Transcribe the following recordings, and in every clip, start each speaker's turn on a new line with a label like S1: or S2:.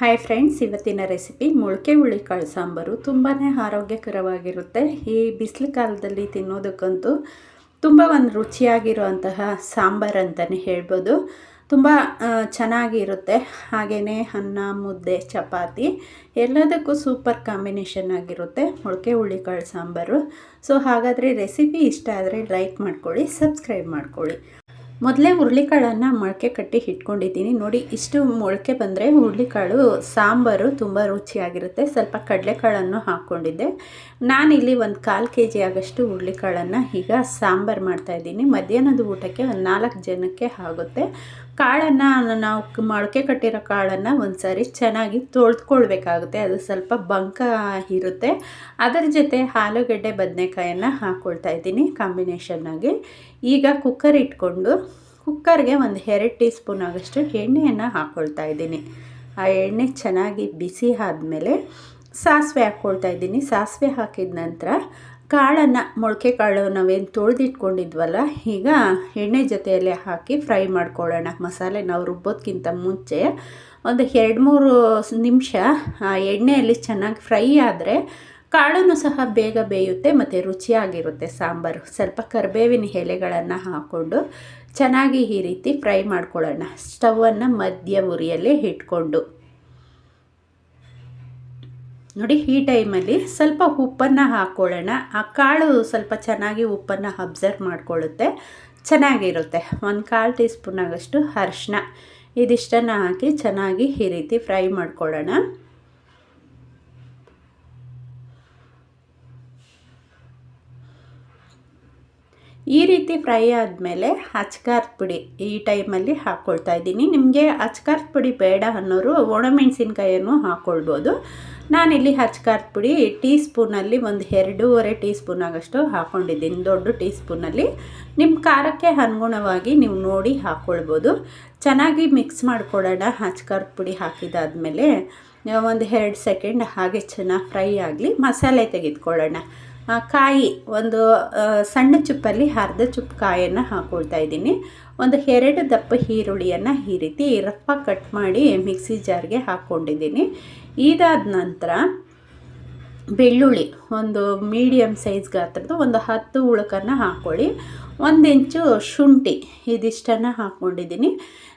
S1: Hi friends ಇವತ್ತಿನ recipe ಮೊಳಕೆ ಹುಳ್ಳಿಕಾಳು ಸಾಂಬಾರು ತುಂಬಾ ಆರೋಗ್ಯಕರವಾಗಿರುತ್ತೆ. ಈ ಬಿಸಿಲು ಕಾಲದಲ್ಲಿ ತಿನ್ನೋದಕ್ಕಂತೂ ತುಂಬ ಒಂದು ರುಚಿಯಾಗಿರುವಂತಹ ಸಾಂಬಾರು ಅಂತಲೇ ಹೇಳ್ಬೋದು. ತುಂಬ ಚೆನ್ನಾಗಿರುತ್ತೆ. ಹಾಗೆಯೇ ಅನ್ನ, ಮುದ್ದೆ, ಚಪಾತಿ ಎಲ್ಲದಕ್ಕೂ ಸೂಪರ್ ಕಾಂಬಿನೇಷನ್ ಆಗಿರುತ್ತೆ ಮೊಳಕೆ ಹುಳ್ಳಿಕಾಳು ಸಾಂಬಾರು. ಸೊ ಹಾಗಾದರೆ ರೆಸಿಪಿ ಇಷ್ಟ ಆದರೆ ಲೈಕ್ ಮಾಡ್ಕೊಳ್ಳಿ ಸಬ್ಸ್ಕ್ರೈಬ್ ಮಾಡ್ಕೊಳ್ಳಿ. ಮೊದಲೇ ಹುರುಳಿಕಾಳನ್ನು ಮೊಳಕೆ ಕಟ್ಟಿ ಇಟ್ಕೊಂಡಿದ್ದೀನಿ ನೋಡಿ, ಇಷ್ಟು ಮೊಳಕೆ ಬಂದರೆ ಹುರುಳಿಕಾಳು, ಸಾಂಬಾರು ತುಂಬ ರುಚಿಯಾಗಿರುತ್ತೆ. ಸ್ವಲ್ಪ ಕಡಲೆಕಾಳನ್ನು ಹಾಕ್ಕೊಂಡಿದ್ದೆ. ನಾನಿಲ್ಲಿ ಒಂದು ಕಾಲು ಕೆ ಜಿ ಆಗಷ್ಟು ಹುರುಳಿಕಾಳನ್ನು ಈಗ ಸಾಂಬಾರು ಮಾಡ್ತಾಯಿದ್ದೀನಿ ಮಧ್ಯಾಹ್ನದ ಊಟಕ್ಕೆ ಒಂದು ನಾಲ್ಕು ಜನಕ್ಕೆ ಆಗುತ್ತೆ. ಕಾಳನ್ನು ನಾವು ಮೊಳಕೆ ಕಟ್ಟಿರೋ ಕಾಳನ್ನು ಒಂದು ಸಾರಿ ಚೆನ್ನಾಗಿ ತೊಳೆದ್ಕೊಳ್ಬೇಕಾಗುತ್ತೆ. ಅದು ಸ್ವಲ್ಪ ಬಂಕ ಇರುತ್ತೆ. ಅದರ ಜೊತೆ ಆಲೂಗಡ್ಡೆ, ಬದನೆಕಾಯನ್ನು ಹಾಕ್ಕೊಳ್ತಾ ಇದ್ದೀನಿ ಕಾಂಬಿನೇಷನ್ನಾಗಿ ಈಗ ಕುಕ್ಕರ್ ಇಟ್ಕೊಂಡು ಕುಕ್ಕರ್ಗೆ ಒಂದು ಎರಡು ಟೀ ಸ್ಪೂನ್ ಆಗೋಷ್ಟು ಎಣ್ಣೆಯನ್ನು ಹಾಕ್ಕೊಳ್ತಾ ಇದ್ದೀನಿ. ಆ ಎಣ್ಣೆ ಚೆನ್ನಾಗಿ ಬಿಸಿ ಆದಮೇಲೆ ಸಾಸಿವೆ ಹಾಕ್ಕೊಳ್ತಾ ಇದ್ದೀನಿ. ಸಾಸಿವೆ ಹಾಕಿದ ನಂತರ ಕಾಳನ್ನು, ಮೊಳಕೆ ಕಾಳು ನಾವೇನು ತೊಳೆದಿಟ್ಕೊಂಡಿದ್ವಲ್ಲ, ಈಗ ಎಣ್ಣೆ ಜೊತೆಯಲ್ಲೇ ಹಾಕಿ ಫ್ರೈ ಮಾಡ್ಕೊಳ್ಳೋಣ. ಮಸಾಲೆ ನಾವು ರುಬ್ಬೋದಕ್ಕಿಂತ ಮುಂಚೆ ಒಂದು ಎರಡು ಮೂರು ನಿಮಿಷ ಆ ಎಣ್ಣೆಯಲ್ಲಿ ಚೆನ್ನಾಗಿ ಫ್ರೈ ಆದರೆ ಕಾಳನ್ನು ಸಹ ಬೇಗ ಬೇಯುತ್ತೆ ಮತ್ತು ರುಚಿಯಾಗಿರುತ್ತೆ ಸಾಂಬಾರು. ಸ್ವಲ್ಪ ಕರಿಬೇವಿನ ಎಲೆಗಳನ್ನು ಹಾಕ್ಕೊಂಡು ಚೆನ್ನಾಗಿ ಈ ರೀತಿ ಫ್ರೈ ಮಾಡ್ಕೊಳ್ಳೋಣ. ಸ್ಟವನ್ನು ಮಧ್ಯ ಉರಿಯಲ್ಲಿ ಇಟ್ಕೊಂಡು. ನೋಡಿ, ಈ ಟೈಮಲ್ಲಿ ಸ್ವಲ್ಪ ಉಪ್ಪನ್ನು ಹಾಕ್ಕೊಳ್ಳೋಣ ಆ ಕಾಳು ಸ್ವಲ್ಪ ಚೆನ್ನಾಗಿ ಉಪ್ಪನ್ನು ಅಬ್ಸರ್ವ್ ಮಾಡಿಕೊಳ್ಳುತ್ತೆ. ಚೆನ್ನಾಗಿರುತ್ತೆ. ಒಂದು ಕಾಲು ಟೀ ಸ್ಪೂನ್ ಆಗಷ್ಟು ಅರಿಶಿನ ಇದಿಷ್ಟನ್ನು ಹಾಕಿ ಚೆನ್ನಾಗಿ ಈ ರೀತಿ ಫ್ರೈ ಮಾಡ್ಕೊಳ್ಳೋಣ. ಈ ರೀತಿ ಫ್ರೈ ಆದಮೇಲೆ ಅಚ್ಕಾರದ ಪುಡಿ ಈ ಟೈಮಲ್ಲಿ ಹಾಕ್ಕೊಳ್ತಾ ಇದ್ದೀನಿ. ನಿಮಗೆ ಅಚ್ಕಾರದ ಪುಡಿ ಬೇಡ ಅನ್ನೋರು ಒಣಮೆಣಸಿನ್ಕಾಯನ್ನು ಹಾಕ್ಕೊಳ್ಬೋದು ನಾನಿಲ್ಲಿ ಹಚ್ಕಾರದ ಪುಡಿ ಟೀ ಸ್ಪೂನಲ್ಲಿ ಒಂದು ಎರಡೂವರೆ ಟೀ ಸ್ಪೂನ್ ಆಗಷ್ಟು ಹಾಕ್ಕೊಂಡಿದ್ದೀನಿ ದೊಡ್ಡ ಟೀ ಸ್ಪೂನಲ್ಲಿ ನಿಮ್ಮ ಖಾರಕ್ಕೆ ಅನುಗುಣವಾಗಿ ನೀವು ನೋಡಿ ಹಾಕ್ಕೊಳ್ಬೋದು ಚೆನ್ನಾಗಿ ಮಿಕ್ಸ್ ಮಾಡಿಕೊಡೋಣ ಹಚ್ಕಾರದ ಪುಡಿ ಹಾಕಿದಾದ್ಮೇಲೆ. ಒಂದು ಎರಡು ಸೆಕೆಂಡ್ ಹಾಗೆ ಚೆನ್ನಾಗಿ ಫ್ರೈ ಆಗಲಿ. ಮಸಾಲೆ ತೆಗೆದುಕೊಳ್ಳೋಣ. ಕಾಯಿ ಒಂದು ಸಣ್ಣ ಚುಪ್ಪಲ್ಲಿ ಅರ್ಧ ಚುಪ್ಪು ಕಾಯನ್ನು ಹಾಕ್ಕೊಳ್ತಾ ಇದ್ದೀನಿ. ಒಂದು ಎರಡು ದಪ್ಪ ಈರುಳ್ಳಿಯನ್ನು ಈ ರೀತಿ ರಪ್ಪ ಕಟ್ ಮಾಡಿ ಮಿಕ್ಸಿ ಜಾರ್ಗೆ ಹಾಕ್ಕೊಂಡಿದ್ದೀನಿ. ಇದಾದ ನಂತರ ಬೆಳ್ಳುಳ್ಳಿ, ಒಂದು ಮೀಡಿಯಮ್ ಸೈಜ್ ಗಾತ್ರದ ಒಂದು ಹತ್ತು ಉಳುಕನ್ನು ಹಾಕ್ಕೊಳ್ಳಿ. ಒಂದು ಇಂಚು ಶುಂಠಿ ಇದಿಷ್ಟನ್ನು ಹಾಕ್ಕೊಂಡಿದ್ದೀನಿ.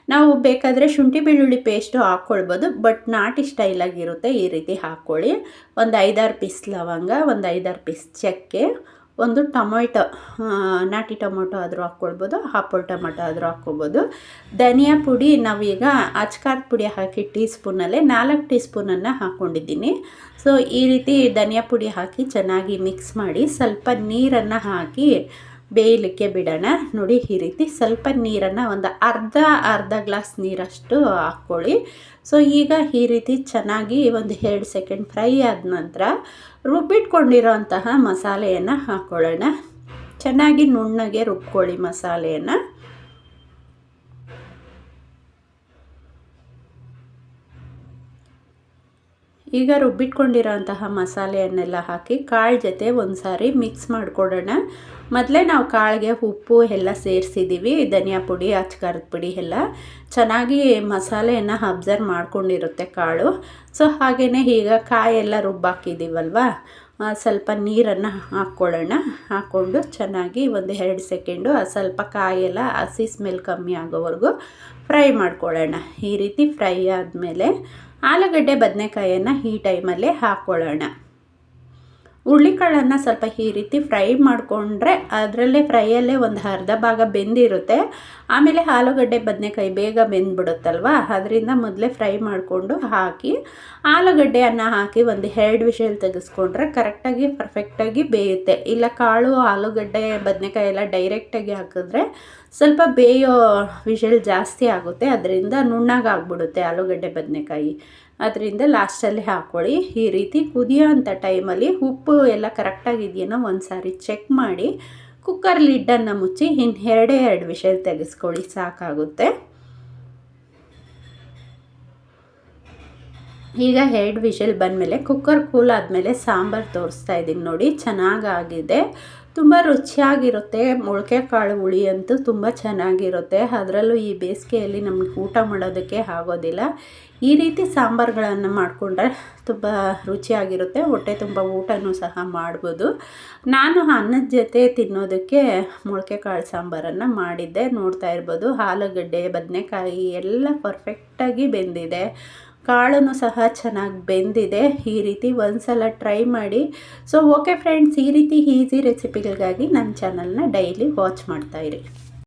S1: ನಾವು ಬೇಕಾದರೆ ಶುಂಠಿ ಬೆಳ್ಳುಳ್ಳಿ ಪೇಸ್ಟು ಹಾಕ್ಕೊಳ್ಬೋದು ಬಟ್ ನಾಟಿ ಸ್ಟೈಲಾಗಿರುತ್ತೆ ಈ ರೀತಿ ಹಾಕ್ಕೊಳ್ಳಿ. ಒಂದು ಐದಾರು ಪೀಸ್ ಲವಂಗ, ಒಂದು ಐದಾರು ಪೀಸ್ ಚಕ್ಕೆ ಒಂದು ಟೊಮೊಟೊ ನಾಟಿ ಟೊಮೊಟೊ ಆದರೂ ಹಾಕ್ಕೊಳ್ಬೋದು ಹಾಪಲ್ ಟೊಮೊಟೊ ಆದರೂ ಹಾಕ್ಕೊಬೋದು ಧನಿಯಾ ಪುಡಿ ನಾವೀಗ ಅಚ್ಕಾರದ ಪುಡಿ ಹಾಕಿ ಟೀ ಸ್ಪೂನಲ್ಲೇ ನಾಲ್ಕು ಟೀ ಸ್ಪೂನನ್ನು ಹಾಕ್ಕೊಂಡಿದ್ದೀನಿ. ಸೊ, ಈ ರೀತಿ ಧನಿಯಾ ಪುಡಿ ಹಾಕಿ ಚೆನ್ನಾಗಿ ಮಿಕ್ಸ್ ಮಾಡಿ ಸ್ವಲ್ಪ ನೀರನ್ನು ಹಾಕಿ ಬೇಯಲಿಕ್ಕೆ ಬಿಡೋಣ. ನೋಡಿ, ಈ ರೀತಿ ಸ್ವಲ್ಪ ನೀರನ್ನು ಒಂದು ಅರ್ಧ ಅರ್ಧ ಗ್ಲಾಸ್ ನೀರಷ್ಟು ಹಾಕ್ಕೊಳ್ಳಿ. ಸೊ, ಈಗ ಈ ರೀತಿ ಚೆನ್ನಾಗಿ ಒಂದು ಎರಡು ಸೆಕೆಂಡ್ ಫ್ರೈ ಆದ ನಂತರ ರುಬ್ಬಿಟ್ಕೊಂಡಿರೋ ಅಂತಹ ಮಸಾಲೆಯನ್ನು ಹಾಕ್ಕೊಳ್ಳೋಣ. ಚೆನ್ನಾಗಿ ನುಣ್ಣಗೆ ರುಬ್ಕೊಳ್ಳಿ ಮಸಾಲೆಯನ್ನು. ಈಗ ರುಬ್ಬಿಟ್ಕೊಂಡಿರೋಂತಹ ಮಸಾಲೆಯನ್ನೆಲ್ಲ ಹಾಕಿ ಕಾಳು ಜೊತೆ ಒಂದು ಸಾರಿ ಮಿಕ್ಸ್ ಮಾಡಿಕೊಡೋಣ. ಮೊದಲೇ ನಾವು ಕಾಳಿಗೆ ಉಪ್ಪು ಎಲ್ಲ ಸೇರಿಸಿದ್ದೀವಿ ಧನಿಯಾ ಪುಡಿ ಅಚ್ಕಾರದ ಪುಡಿ ಎಲ್ಲ. ಚೆನ್ನಾಗಿ ಮಸಾಲೆಯನ್ನು ಅಬ್ಸರ್ವ್ ಮಾಡ್ಕೊಂಡಿರುತ್ತೆ ಕಾಳು. ಸೊ ಹಾಗೆಯೇ ಈಗ ಕಾಯೆಲ್ಲ ರುಬ್ಬಾಕಿದ್ದೀವಲ್ವ ಸ್ವಲ್ಪ ನೀರನ್ನು ಹಾಕ್ಕೊಳ್ಳೋಣ ಹಾಕ್ಕೊಂಡು ಚೆನ್ನಾಗಿ ಒಂದು ಎರಡು ಸೆಕೆಂಡು ಸ್ವಲ್ಪ ಕಾಯೆಲ್ಲ ಹಸಿ ಸ್ಮೆಲ್ ಕಮ್ಮಿ ಆಗೋವರೆಗೂ ಫ್ರೈ ಮಾಡ್ಕೊಳ್ಳೋಣ. ಈ ರೀತಿ ಫ್ರೈ ಆದಮೇಲೆ ಆಲೂಗಡ್ಡೆ ಬದನೆಕಾಯನ್ನು ಈ ಟೈಮಲ್ಲೇ ಹಾಕ್ಕೊಳ್ಳೋಣ ಹುರುಳಿಕಾಳನ್ನು ಸ್ವಲ್ಪ ಈ ರೀತಿ ಫ್ರೈ ಮಾಡಿಕೊಂಡ್ರೆ ಅದರಲ್ಲೇ ಫ್ರೈಯಲ್ಲೇ ಒಂದು ಅರ್ಧ ಭಾಗ ಬೆಂದಿರುತ್ತೆ. ಆಮೇಲೆ ಆಲೂಗಡ್ಡೆ ಬದನೆಕಾಯಿ ಬೇಗ ಬೆಂದ್ಬಿಡುತ್ತಲ್ವ? ಅದರಿಂದ ಮೊದಲೇ ಫ್ರೈ ಮಾಡಿಕೊಂಡು ಹಾಕಿ, ಆಲೂಗಡ್ಡೆಯನ್ನು ಹಾಕಿ ಒಂದು ಎರಡು ವಿಷಲ್ ತೆಗೆಸ್ಕೊಂಡ್ರೆ ಕರೆಕ್ಟಾಗಿ ಪರ್ಫೆಕ್ಟಾಗಿ ಬೇಯುತ್ತೆ. ಇಲ್ಲ ಕಾಳು, ಆಲೂಗಡ್ಡೆ, ಬದನೆಕಾಯಿ ಎಲ್ಲ ಡೈರೆಕ್ಟಾಗಿ ಹಾಕಿದ್ರೆ ಸ್ವಲ್ಪ ಬೇಯೋ ವಿಷಲ್ ಜಾಸ್ತಿ ಆಗುತ್ತೆ. ಅದರಿಂದ ನುಣ್ಣಗಾಗ್ಬಿಡುತ್ತೆ ಆಲೂಗಡ್ಡೆ, ಬದನೆಕಾಯಿ. ಅದರಿಂದ ಲಾಸ್ಟಲ್ಲಿ ಹಾಕ್ಕೊಳ್ಳಿ ಈ ರೀತಿ ಕುದಿಯೋ ಅಂಥ ಟೈಮಲ್ಲಿ ಉಪ್ಪು ಎಲ್ಲ ಕರೆಕ್ಟಾಗಿದೆಯೇನೋ ಒಂದು ಸಾರಿ ಚೆಕ್ ಮಾಡಿ. ಕುಕ್ಕರ್ ಲಿಡ್ಡನ್ನು ಮುಚ್ಚಿ ಇನ್ನು ಎರಡೇ ಎರಡು ವಿಷಯ ತೆಗೆಸ್ಕೊಳ್ಳಿ, ಸಾಕಾಗುತ್ತೆ. ಈಗ ಎರಡು ವಿಷಲ್ ಬಂದಮೇಲೆ ಕುಕ್ಕರ್ ಕೂಲ್ ಆದಮೇಲೆ ಸಾಂಬಾರು ತೋರಿಸ್ತಾ ಇದ್ದೀನಿ ನೋಡಿ, ಚೆನ್ನಾಗಾಗಿದೆ. ತುಂಬ ರುಚಿಯಾಗಿರುತ್ತೆ ಮೊಳಕೆ ಕಾಳು ಹುಳಿ ಅಂತೂ ತುಂಬ ಚೆನ್ನಾಗಿರುತ್ತೆ. ಅದರಲ್ಲೂ ಈ ಬೇಸಿಗೆಯಲ್ಲಿ ನಮ್ಗೆ ಊಟ ಮಾಡೋದಕ್ಕೆ ಆಗೋದಿಲ್ಲ. ಈ ರೀತಿ ಸಾಂಬಾರುಗಳನ್ನು ಮಾಡಿಕೊಂಡ್ರೆ ತುಂಬ ರುಚಿಯಾಗಿರುತ್ತೆ. ಹೊಟ್ಟೆ ತುಂಬ ಊಟನೂ ಸಹ ಮಾಡ್ಬೋದು. ನಾನು ಅನ್ನದ ಜೊತೆ ತಿನ್ನೋದಕ್ಕೆ ಮೊಳಕೆ ಕಾಳು ಸಾಂಬಾರನ್ನು ಮಾಡಿದ್ದೆ. ನೋಡ್ತಾ ಇರ್ಬೋದು. ಆಲೂಗಡ್ಡೆ, ಬದನೆಕಾಯಿ ಎಲ್ಲ ಪರ್ಫೆಕ್ಟಾಗಿ ಬೆಂದಿದೆ. ಕಾಳು ಸಹ ಚೆನ್ನಾಗಿ ಬೆಂದಿದೆ. ಈ ರೀತಿ ಒಂದು ಸಲ ಟ್ರೈ ಮಾಡಿ. ಸೊ ಓಕೆ ಫ್ರೆಂಡ್ಸ್ ಈ ರೀತಿ ಈಸಿ ರೆಸಿಪಿಗಳಿಗಾಗಿ ನನ್ನ ಚಾನಲ್ನ ಡೈಲಿ ವಾಚ್ ಮಾಡ್ತಾಯಿರಿ